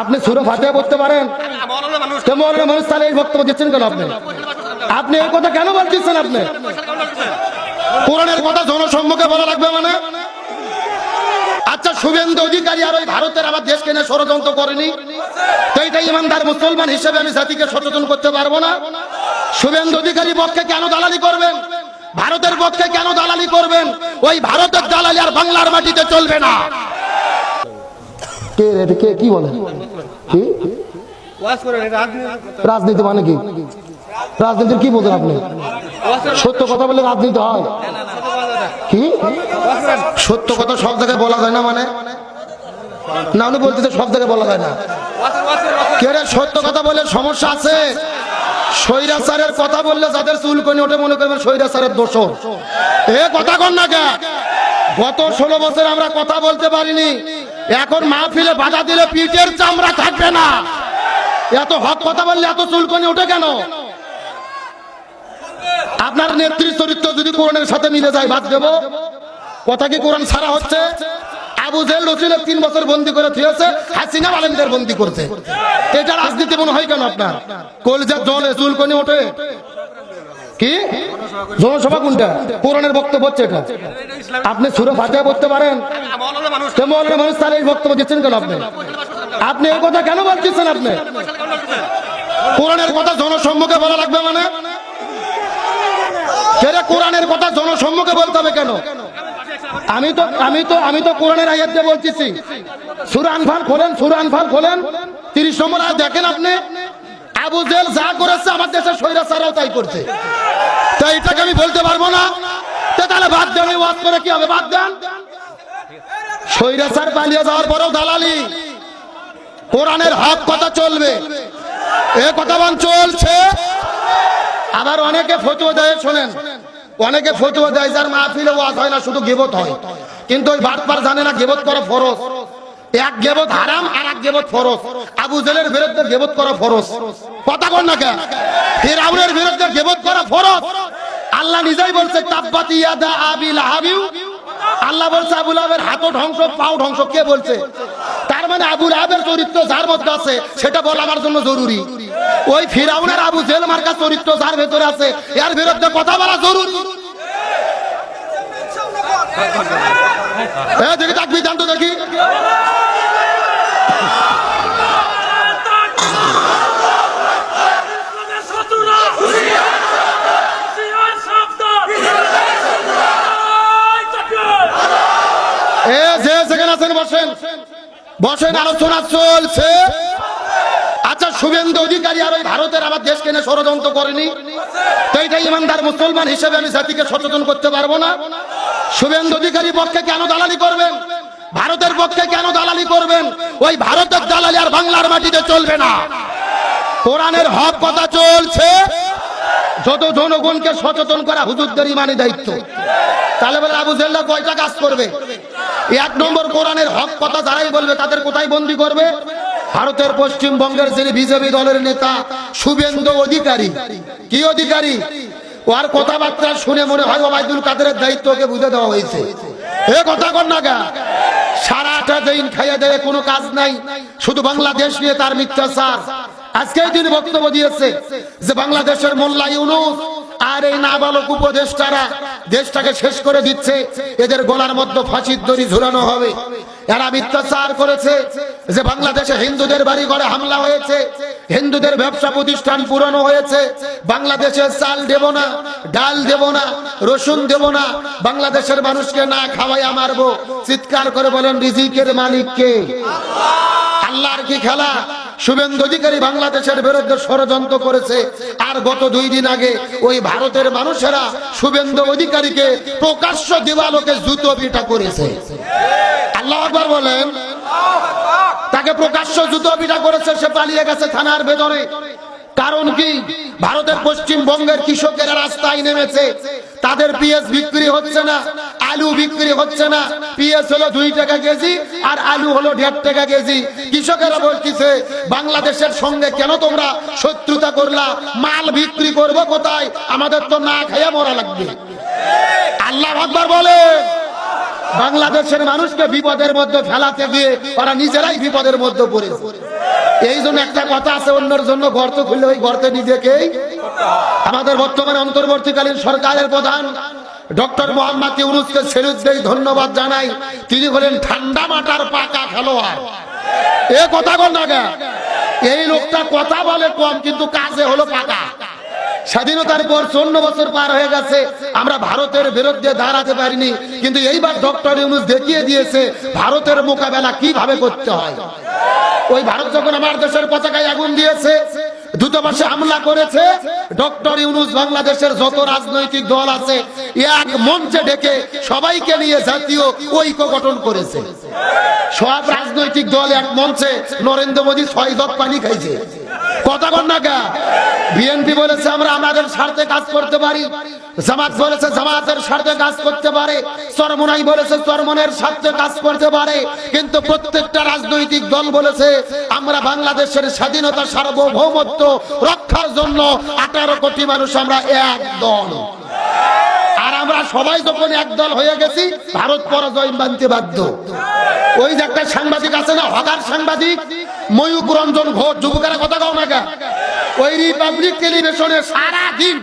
আপনি সুরে ফাতে পড়তে পারেন। মানুষ তাহলে এই বক্তব্য দিচ্ছেন কেন আপনি? আপনি এই কথা কেন বলতেছেন আপনি? কোরআনের কথা জনসম্মুখে বলা লাগবে মানে? আচ্ছা শুভেন্দু অধিকারী আর ওই ভারতের আমার দেশকে নিয়ে ষড়যন্ত্র করেনি। এইটা ইমানদার মুসলমান হিসেবে আমি জাতিকে সচেতন করতে পারব না। শুভেন্দু অধিকারী পক্ষে কেন দালালি করবেন? ভারতের পক্ষে কেন দালালি করবেন? ওই ভারতের দালালি আর বাংলার মাটিতে চলবে না। কে রে কে, কি বলে? কি? রাজনীতি মানে কি? রাজনীতির কি বোঝেন আপনি? সত্য কথা বলে রাজনীতি হয়। কি? সত্য কথা সব জায়গায় বলা যায় না মানে? না উনি বলতে সব জায়গায় বলা যায় না। কে রে, সত্য কথা বলে সমস্যা আছে? স্বৈরাচারের কথা বললে যাদের চুলকনি ওঠে, মনে করবেন স্বৈরাচারের দোষ এ, কথা কন না কে? গত ষোলো বছর আমরা কথা বলতে পারিনি। এখন মাহফিলে বাধা দিলে পিঠের চামড়া থাকবে না। এত হক কথা বললে এত চুলকনি ওঠে কেন? আপনার নেত্রী চরিত্র যদি কোরআনের সাথে মিলে যায়, বাদ দেব। কথা কি কোরআন ছাড়া হচ্ছে? আবু জেল রসুলের তিন বছর বন্দি করে থিয়েছে, হাসিনা আলমদের বন্দি করছে। এটা রাজনীতি মনে হয় কেন আপনার? কলজার জলে চুলকনি ওঠে। কি? জনসভা কোনটা? কোরআনের বক্তব্য হচ্ছে এটা। আপনি সুরে ফাতে পড়তে পারেন। মানুষ তাহলে এই বক্তব্য দিচ্ছেন কেন আপনি? আপনি এই কথা কেন বলতেছেন আপনি? কোরআনের কথা জনসম্মুখে বলা লাগবে মানে? কেরে কোরআনের কথা জনসম্মুখে বলতে হবে কেন? আমি তো আমি তো আমি তো কোরআনের আয়াত বলতেছি। সুরান ফান খোলেন সুরান ফান খোলেন। তিরিশ নম্বর আয়াত দেখেন আপনি? আবু জেল যা করেছে আমার দেশের স্বৈরাচারাও তাই করছে। তাই এটাকে আমি বলতে পারব না। তো তাহলে বাদ দেন ওয়াজ করে কি হবে? বাদ দেন। স্বৈরাচার পালিয়ে যাওয়ার পরেও দালালি। কোরআনের হক কথা চলবে। এ কথা বান চলছে। আবার অনেকে ফতুয়া দেয়, শোনেন। অনেকে ফতুয়া দেয়, যার মাহফিলে ওয়াজ হয় না, শুধু গেবত হয়। কিন্তু ওই বাটপার জানে না গেবত করা ফরজ। এক গেবত হারাম আর এক গেবত ফরজ। আবু জেলের বিরুদ্ধে গেবত করা ফরজ। কথা কর না কেন? ফিরাউনের বিরুদ্ধে গেবত করা ফরজ। আল্লাহ নিজেই বলছে, তাব্বাতি ইয়াদা আবিল হাবিউ আল্লাহ বলছে আবুল আবের হাতও ধ্বংস, পাও ধ্বংস। কে বলছে? তার মানে আবুল আবের চরিত্র যার মধ্যে আছে, সেটা বলা আমার জন্য জরুরি। ওই ফিরাউনের আবু জেল মার্কা চরিত্র যার ভেতরে আছে, এর বিরুদ্ধে কথা বলা জরুরি। এ, দেখি তাকবি জান তো দেখি বসেন। আলোচনা চলছে। আচ্ছা শুভেন্দু অধিকারী আর ওই ভারতের আমার দেশকে নিয়ে ষড়যন্ত্র করেনি। তো এইটা ইমানদার মুসলমান হিসেবে আমি জাতিকে সচেতন করতে পারব না। শুভেন্দু অধিকারী পক্ষে কেন দালালি করবেন? ভারতের পক্ষে কেন দালালি করবেন? ওই ভারতের দালালি আর বাংলার মাটিতে চলবে না। কোরআনের হক কথা চলছে। যত জনগণকে সচেতন করা হুজুরদের ইমানি দায়িত্ব। তাহলে বলে আবু জেল্লা কয়টা কাজ করবে? এক নম্বর কোরআনের হক কথা যারাই বলবে, তাদের কোথায় বন্দি করবে? ভারতের পশ্চিমবঙ্গের যিনি বিজেপি দলের নেতা, শুভেন্দু অধিকারী। কি অধিকারী? ওর কথাবার্তা শুনে মনে হয় ওবায়দুল কাদেরের দায়িত্ব ওকে বুঝে দেওয়া হয়েছে। এ কথা কর না গা। সারাটা দিন খাইয়ে দেয় কোনো কাজ নাই। শুধু বাংলাদেশ নিয়ে তার মিথ্যাচার। আজকেই তিনি বক্তব্য দিয়েছে যে বাংলাদেশের মোল্লা ইউনুস আর এই নাবালক উপদেষ্টারা দেশটাকে শেষ করে দিচ্ছে। এদের গলার মধ্যে ফাঁসির দড়ি ঝুলানো হবে। এরা মিথ্যাচার করেছে যে বাংলাদেশে হিন্দুদের বাড়ি ঘরে হামলা হয়েছে, হিন্দুদের ব্যবসা প্রতিষ্ঠান পুরানো হয়েছে বাংলাদেশে চাল দেব না, ডাল দেব না, রসুন দেব না, বাংলাদেশের মানুষকে না খাওয়াইয়া মারবো। চিৎকার করে বলেন, রিজিকের মালিককে আল্লাহর কি খেলা? শুভেন্দু অধিকারী বাংলাদেশের বিরুদ্ধে ষড়যন্ত্র করেছে। আর গত দুই দিন আগে ওই ভারতের মানুষেরা শুভেন্দু অধিকারীকে প্রকাশ্য দেওয়ালোকে জুতো পিটা করেছে। আল্লাহ আকবার বলেন। তাকে প্রকাশ্য করেছে, সে পালিয়ে গেছে থানার ভেতরে। কারণ কি? ভারতের পশ্চিমবঙ্গের কৃষকেরা রাস্তায় নেমেছে। তাদের পিএস বিক্রি হচ্ছে না, আলু বিক্রি হচ্ছে না। পিএস হলো দুই টাকা কেজি আর আলু হলো দেড় টাকা কেজি। কৃষকেরা বলতেছে, বাংলাদেশের সঙ্গে কেন তোমরা শত্রুতা করলা? মাল বিক্রি করব কোথায়? আমাদের তো না খাইয়া মরা লাগবে। আল্লাহ আকবার বলে বাংলাদেশের মানুষকে বিপদের মধ্যে ফেলাতে গিয়ে ওরা নিজেরাই বিপদের মধ্যে পড়েছে। এই জন্য একটা কথা আছে, অন্যের জন্য গর্ত খুললে ওই গর্তে নিজেকেই। আমাদের বর্তমানে অন্তর্বর্তীকালীন সরকারের প্রধান ডক্টর মোহাম্মদ ইউনুসকে সেলুট দেই ধন্যবাদ জানাই। তিনি হলেন ঠান্ডা মাটার পাকা খেলোয়াড়। এ কথা বল না এই লোকটা কথা বলে কম, কিন্তু কাজে হলো পাকা। স্বাধীনতার পর চন্ন বছর পার হয়ে গেছে। আমরা ভারতের বিরুদ্ধে দাঁড়াতে পারিনি। কিন্তু এইবার ডক্টর ইউনুস দেখিয়ে দিয়েছে ভারতের মোকাবেলা কীভাবে করতে হয়। ওই ভারত যখন আমার দেশের পতাকায় আগুন দিয়েছে দূতাবাসে হামলা করেছে, ডক্টর ইউনুস বাংলাদেশের যত রাজনৈতিক দল আছে, এক মঞ্চে ডেকে সবাইকে নিয়ে জাতীয় ঐক্য গঠন করেছে। সব রাজনৈতিক দল এক মঞ্চে নরেন্দ্র মোদী ছয় জগ পানি খাইছে। কথা কন না কা? বিএনপি বলেছে আমরা আমাদের স্বার্থে কাজ করতে পারি। জামাত বলেছে জামাতের স্বার্থে কাজ করতে পারে। চরমনাই বলেছে চরমনের স্বার্থে কাজ করতে পারে। কিন্তু প্রত্যেকটা রাজনৈতিক দল বলেছে, আমরা বাংলাদেশের স্বাধীনতা, সার্বভৌমত্ব রক্ষার জন্য আঠারো কোটি মানুষ আমরা এক দল। আমরা সবাই যখন একদল হয়ে গেছি, ভারত পরাজয় মানতে বাধ্য। ওই যে একটা সাংবাদিক আছে না, হকার সাংবাদিক ময়ূক রঞ্জন ঘোষ, যুবকেরা কথা কও না? ওই রিপাবলিক টেলিভিশনে সারা দিন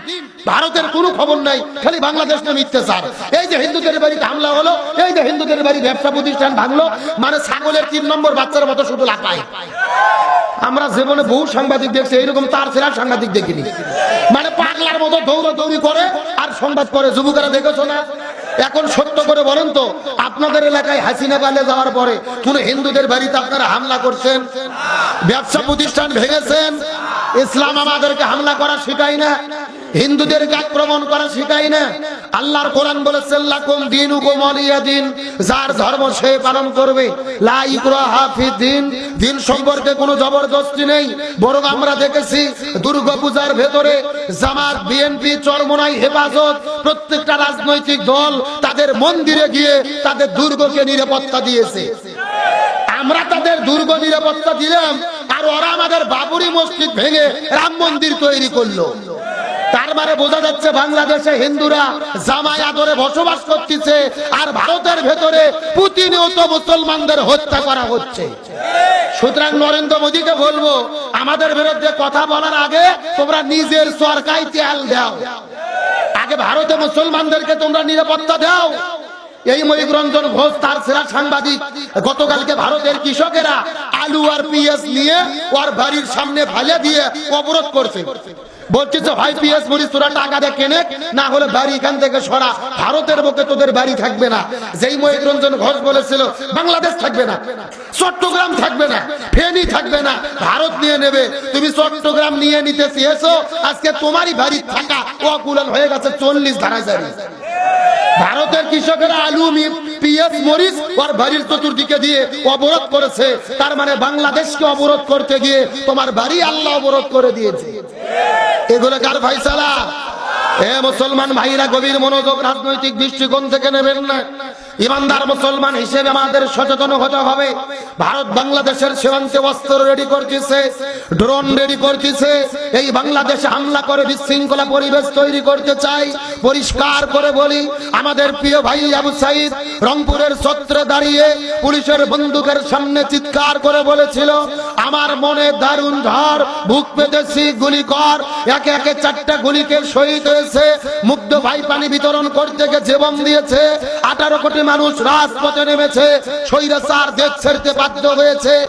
ভারতের কোনো খবর নাই, খালি বাংলাদেশ না মিথ্যে স্যার এই যে হিন্দুদের বাড়িতে হামলা হলো, এই যে হিন্দুদের বাড়ি ব্যবসা প্রতিষ্ঠান ভাঙলো মানে ছাগলের তিন নম্বর বাচ্চার মতো শুধু লাফায়। আমরা জীবনে বহু সাংবাদিক দেখছি, এইরকম তার ছেড়া সাংবাদিক দেখিনি। মানে পাগলার মতো দৌড়া দৌড়ি করে আর সংবাদ করে যুবকেরা দেখেছ না? এখন সত্য করে বলেন তো, আপনাদের এলাকায় হাসিনা পালে যাওয়ার পরে কোন হিন্দুদের বাড়িতে আপনারা হামলা করছেন? ব্যবসা প্রতিষ্ঠান ভেঙেছেন? ইসলাম আমাদেরকে হামলা করা শিখাই না? হিন্দুদেরকে আক্রমণ করা শিখায় না। আল্লাহর কোরআন বলেছেন লাকুম দিন উকমলিয়া দিন। যার ধর্ম সে পালন করবে। লা ইকরাহা ফিদ দিন। দিন সম্পর্কে কোনো জবরদস্তি নেই। বরং আমরা দেখেছি, দুর্গাপূজার ভেতরে জামাত, বিএনপি, চরমনাই, হেফাজত, প্রত্যেকটা রাজনৈতিক দল তাদের মন্দিরে গিয়ে তাদের দুর্গকে নিরাপত্তা দিয়েছে। আমরা তাদের দুর্গ নিরাপত্তা দিলাম। আর ওরা আমাদের বাবুরি মসজিদ ভেঙে রাম মন্দির তৈরি করল। তার মানে বোঝা যাচ্ছে বাংলাদেশে হিন্দুরা জামায় আদরে বসবাস করতেছে আর ভারতের ভেতরে প্রতিনিয়ত মুসলমানদের হত্যা করা হচ্ছে। সুতরাং নরেন্দ্র মোদীকে বলব, আমাদের বিরুদ্ধে কথা বলার আগে তোমরা নিজের সরকারি তেল দাও। আগে ভারতে মুসলমানদেরকে তোমরা নিরাপত্তা দাও। এই মহিক রঞ্জন ঘোষ, তার সেরা সাংবাদিক, গতকালকে ভারতের কৃষকেরা আলু আর পিএস নিয়ে ওর বাড়ির সামনে ফালে দিয়ে অবরোধ করছে। বলছে যে, ভাই পিএস তোরা টাকা কেনে না হলে বাড়ি এখান থেকে সরা। ভারতের তোদের বাড়ি থাকবে না। যেই রঞ্জন ঘোষ বলেছিল, বাংলাদেশ থাকবে না, চট্টগ্রাম থাকবে না, ফেনী থাকবে না, ভারত নিয়ে নেবে। তুমি চট্টগ্রাম নিয়ে নিতে চেয়েছো আজকে তোমারই বাড়ি থাকা অকুলন হয়ে গেছে চল্লিশ ধারা জারি ভারতের কৃষকেরা আলু পিএস মরিচ ওর বাড়ির চতুর্দিকে দিয়ে অবরোধ করেছে। তার মানে বাংলাদেশকে অবরোধ করতে গিয়ে তোমার বাড়ি আল্লাহ অবরোধ করে দিয়েছে। এগুলো কার ফাইসালা? হ্যাঁ মুসলমান ভাইরা গভীর মনোযোগ, রাজনৈতিক দৃষ্টিকোণ থেকে নেবেন না। ইমানদার মুসলমান হিসেবে আমাদের সচেতন হতে হবে। ভারত বাংলাদেশের সীমান্তে অস্ত্র রেডি করতেছে, ড্রোন রেডি করতেছে। এই বাংলাদেশে হামলা করে বিশৃঙ্খলা পরিবেশ তৈরি করতে চাই। পরিষ্কার করে বলি, আমাদের প্রিয় ভাই আবু সাইদ রংপুরের ছত্রে দাঁড়িয়ে পুলিশের বন্দুকের সামনে চিৎকার করে বলেছিল আমার মনে দারুণ ঝড়, বুক পেতেছি গুলি কর। একে একে চারটা গুলিকে শহীদ হয়েছে। মুগ্ধ ভাই পানি বিতরণ করতে গিয়ে জীবন দিয়েছে। আঠারো কোটি মানুষ রাজপথে নেমেছে। স্বৈরাচার দেশ ছেড়তে বাধ্য হয়েছে।